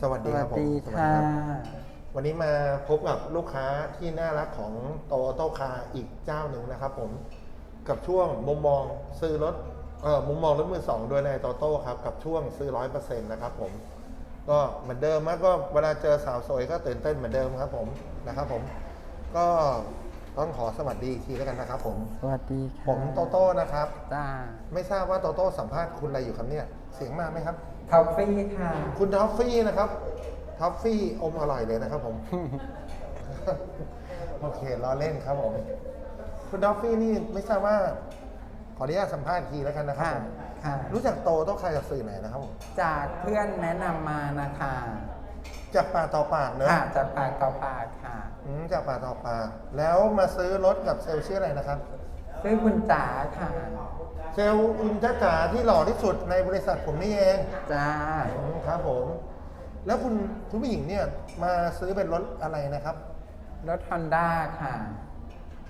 สวัสสดีควัรัสบผมดีสวัสค่ะรับวันนี้มาพบกับลูกค้าที่น่ารักของโตโตคาอีกเจ้าหนึ่งนะครับผมกับช่วงมุมมองซื้อรถเอ่อมุมมองรถมือสองโดยในโตโต้ครับกับช่วงซื้อร้อยเปอร์เซ็นต์นะครับผมก็เหมือนเดิมนะก็เวลาเจอสาวสวยก็ตื่นเต้นเหมือนเดิมครับผมนะครับผมก็ต้องขอสวัสดีอีกทีแล้วกันนะครับผม สวัสดีค่ะผมโตโต้นะครับจ้าไม่ทราบว่าโตโต้สัมภาษณ์คุณอะไรอยู่ครับเนี่ย เสียงมากไหมครับ ทอฟฟี่ค่ะ คุณท็อฟฟี่นะครับท็อฟฟี่อมอร่อยเลยนะครับผม โอเคล้อเล่นครับผม คุณท็อฟฟี่นี่ไม่ทราบว่า ขออนุญาตสัมภาษณ์อีกทีแล้วกันนะครับค่ะผมค่ะ รู้จักโตต้องใครจากสื่อไหนนะครับผมจากเพื่อนแนะนำมานะคะจากปากต่อปากเนอะค่ะจากปากต่อปากค่ะ อืมจากปากต่อปาก แล้วมาซื้อรถกับเซลล์ชื่ออะไรนะครับ ชื่อคุณจ๋าค่ะ เซลล์คุณจ้าจ๋าที่หล่อที่สุดในบริษัทผมนี่เองจ้า อืมครับผม แล้วคุณคุณผู้หญิงเนี่ยมาซื้อเป็นรถอะไรนะครับรถฮอนด้าค่ะ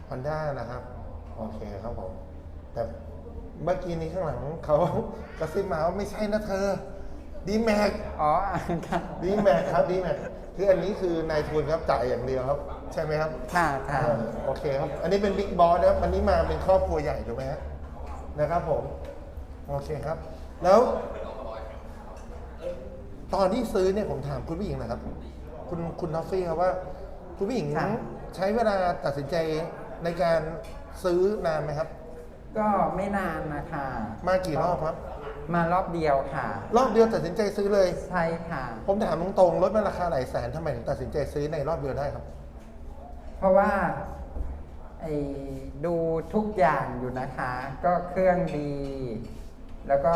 ฮอนด้านะครับ โอเคครับผม แต่เมื่อกี้นี้ข้างหลังเขา กระซิบมาว่าไม่ใช่นะเธอดีแม็ก อ๋อค่ะ ดีแม็กครับดีแม็ก คืออันนี้คือนายทุนครับจ่ายอย่างเดียวครับ ใช่ไหมครับค่ะค่ะเออโอเคครับ อันนี้เป็นบิ๊กบอสนะครับวันนี้มาเป็นครอบครัวใหญ่ถูกไหมฮะนะครับผม โอเคครับ แล้วตอนที่ซื้อเนี่ยผมถามคุณผู้หญิงหนะครับ คุณคุณท็อฟฟี่ครับว่า คุณผู้หญิงค่ะใช้เวลาตัดสินใจในการซื้อนานไหมครับ ก็ไม่นานนะคะมากี่รอบครับ มารอบเดียวค่ะ รอบเดียวตัดสินใจซื้อเลย ใช่ค่ะ ผมถามตรงๆรถมันราคาหลายแสนทำไมถึงตัดสินใจซื้อในรอบเดียวได้ครับ เพราะว่าไอ้ดูทุกอย่างอยู่นะคะ ก็เครื่องดี แล้วก็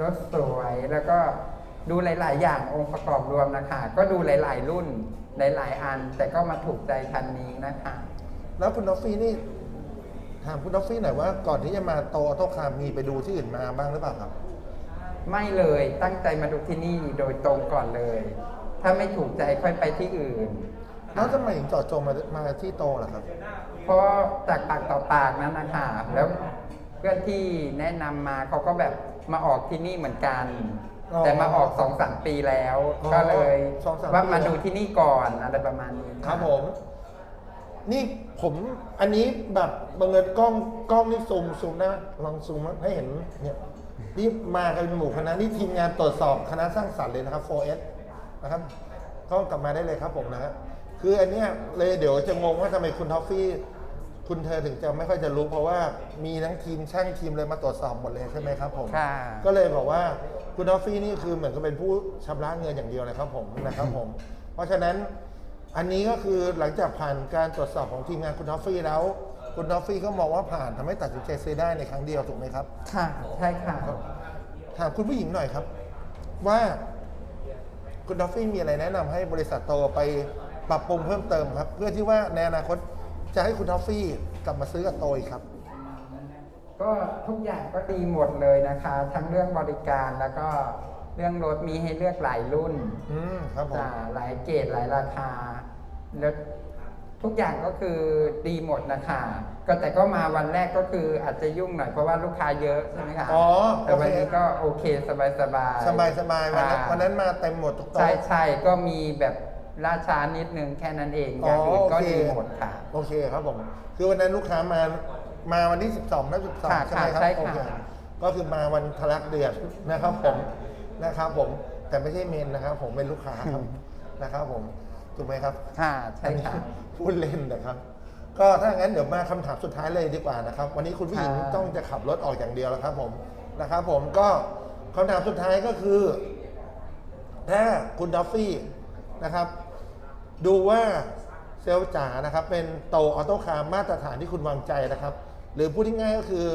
รถสวยแล้วก็ดูหลาย ๆ อย่างองค์ประกอบรวมนะคะ ก็ดูหลาย ๆ รุ่นหลาย ๆ อัน แต่ก็มาถูกใจคันนี้นะคะ แล้วคุณท็อฟฟี่นี่ ถามคุณท็อฟฟี่หน่อยว่าก่อนที่จะมาโตออโต้คาร์มีไปดูที่อื่นมาบ้างหรือเปล่าครับ ไม่เลยตั้งใจมาดูที่นี่โดยตรงก่อนเลย ถ้าไม่ถูกใจค่อยไปที่อื่น แล้วทำไมถึงเจอดจงมามาที่โตล่ะครับ เพราะจากปากต่อปากนั้นนะคะแล้วเพื่อนที่แนะนำมาเขาก็แบบมาออกที่นี่เหมือนกัน อ๋อแต่มาออกสองสามปีแล้ว อ๋อก็เลยสองสามว่าปีมาแล้วดูที่นี่ก่อนอะไรประมาณนี้ ครับผม นี่ผมอันนี้แบบบังเอิญกล้องกล้องนี่ซูมซูมนะลองซูมให้เห็นเนี่ยนี่มากันเป็นหมู่คณะนี่ทีมงานตรวจสอบคณะสร้างสรรค์เลยนะครับ 4S นะครับก็กลับมาได้เลยครับผมนะฮะคืออันเนี้ยเลยเดี๋ยวจะงงว่าทำไมคุณท็อฟฟี่ คุณเธอถึงจะไม่ค่อยจะรู้เพราะว่ามีทั้งทีมช่างทีมเลยมาตรวจสอบหมดเลยใช่ไหมครับผม ค่ะ ก็เลยบอกว่าคุณทอฟฟี่นี่คือเหมือนกับเป็นผู้ชำระเงินอย่างเดียวเลยครับผมนะครับผม เพราะฉะนั้น อันนี้ก็คือหลังจากผ่านการตรวจสอบของทีมงานคุณทอฟฟี่แล้ว คุณทอฟฟี่ก็มองว่าผ่านทำให้ตัดสินใจซื้อได้ในครั้งเดียวถูกไหมครับ ค่ะใช่ค่ะ ถามคุณผู้หญิงหน่อยครับ ว่าคุณทอฟฟี่มีอะไรแนะนำให้บริษัทโตไปปรับปรุงเพิ่มเติมครับ เพื่อที่ว่าในอนาคตจะให้คุณทอฟฟี่กลับมาซื้อกับโตอีกครับ ก็ทุกอย่างก็ดีหมดเลยนะคะ ทั้งเรื่องบริการแล้วก็ เรื่องรถมีให้เลือกหลายรุ่นอืมครับผมจ้ะหลายเกรดหลายราคา แล้วทุกอย่างก็คือดีหมดนะคะก็แต่ก็มาวันแรกก็คืออาจจะยุ่งหน่อยเพราะว่าลูกค้าเยอะใช่ไหมคะอ๋อแต่วันนี้ก็โอเคสบายสบายสบายสบายๆวันนั้นค่ะวันนั้นมาเต็มหมดทุกโต๊ะ ใช่ใช่ก็มีแบบล่าช้านิดนึงแค่นั้นเองอย่างอื่นก็ดีหมดค่ะ โอเคครับผม คือวันนั้นลูกค้ามา มาวันที่ 12และค่ะ12 ใช่ไหมครับใช่โอค่ะเคก็คือมาวันทะลักเดือดนะครับผม นะครับผมแต่ไม่ใช่เมนนะครับ ผมเป็นลูกค้าครับนะครับผมถูกไหมครับค่ะใช่ค่ะพูดเล่นนะครับ ก็ถ้างั้นเดี๋ยวมาคำถามสุดท้ายเลยดีกว่านะครับ วันนี้คุณผู้หญิงค่ะต้องจะขับรถออกอย่างเดียวแล้วครับผมนะครับ ผมก็คำถามสุดท้ายก็คือ ถ้าคุณดอฟฟี่นะครับ ดูว่าเซลล์จ๋านะครับ เป็นโตออโต้คาร์มาตรฐานที่คุณวางใจนะครับ หรือพูดง่ายๆก็คือ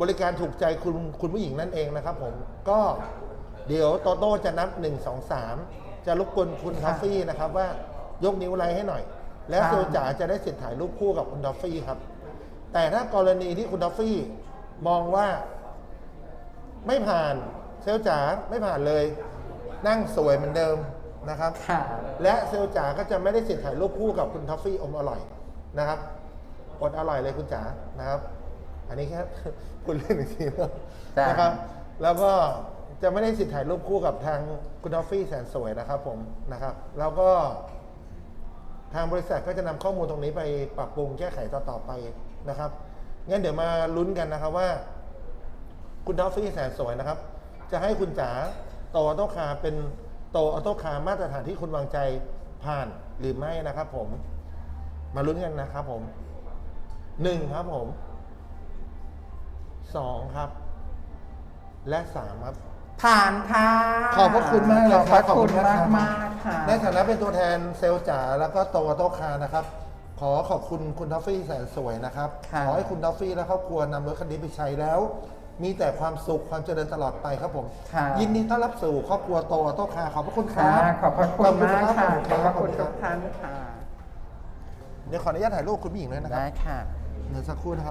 บริการถูกใจคุณคุณผู้หญิงนั่นเองนะครับ ผมก็ เดี๋ยวโตโต้จะนับ 1 2 3 จะรบกวนคุณค่ะทอฟฟี่นะครับว่ายกนิ้วไลค์ให้หน่อย แล้วค่ะเซลล์จ๋าจะได้สิทธิ์ถ่ายรูปคู่กับคุณทอฟฟี่ครับ แต่ถ้ากรณีที่คุณทอฟฟี่มองว่าไม่ผ่านเซลล์จ๋าไม่ผ่านเลย นั่งสวยเหมือนเดิมนะครับค่ะและเซลล์จ๋าก็จะไม่ได้สิทธิ์ถ่ายรูปคู่กับคุณท็อฟฟี่อมอร่อยนะครับอดอร่อยเลยคุณจ๋านะครับ อันนี้แค่พูดเล่นอีกทีนะจ้ะนะครับ แล้วก็ จะไม่ได้สิทธิ์ถ่ายรูปคู่กับทางคุณออฟฟี่แสนสวยนะครับผมนะครับ แล้วก็ทางบริษัทก็จะนำข้อมูลตรงนี้ไปปรับปรุงแก้ไขต่อๆไปนะครับงั้นเดี๋ยวมาลุ้นกันนะครับว่า คุณดอฟฟี่แสนสวยนะครับ จะให้คุณจ๋าโตออโต้คาร์เป็นโตออโต้คาร์มาตรฐานที่คุณวางใจผ่านหรือไม่นะครับผม มาลุ้นกันนะครับผมหนึ่งครับผมสองครับ และสามครับ ผ่านค่ะ ขอบพระคุณมากเลยครับขอบพระคุณขอบคุณมามากกครับมากๆค่ะในฐานะเป็นตัวแทนเซลล์จ๋าแล้วก็โตออโต้คาร์นะครับ ขอขอบคุณคุณทอฟฟี่แสนสวยนะครับค่ะขอให้คุณทอฟฟี่และครอบครัวนำรถคันนี้ไปใช้แล้ว มีแต่ความสุขความเจริญตลอดไปครับผมค่ะยินดีต้อนรับสู่ครอบครัวโตออโต้คาร์ขอบพระคุณคค่ะรับขอบพระคุณมากค่ะขอบพระขคุอบณคทุรักบท่านค่ะเดี๋ยวขออนุญาตถ่ายรูปคุณผู้หญิงด้วยนะครับได้ค่ะเดี๋ยวสักครู่นะครับ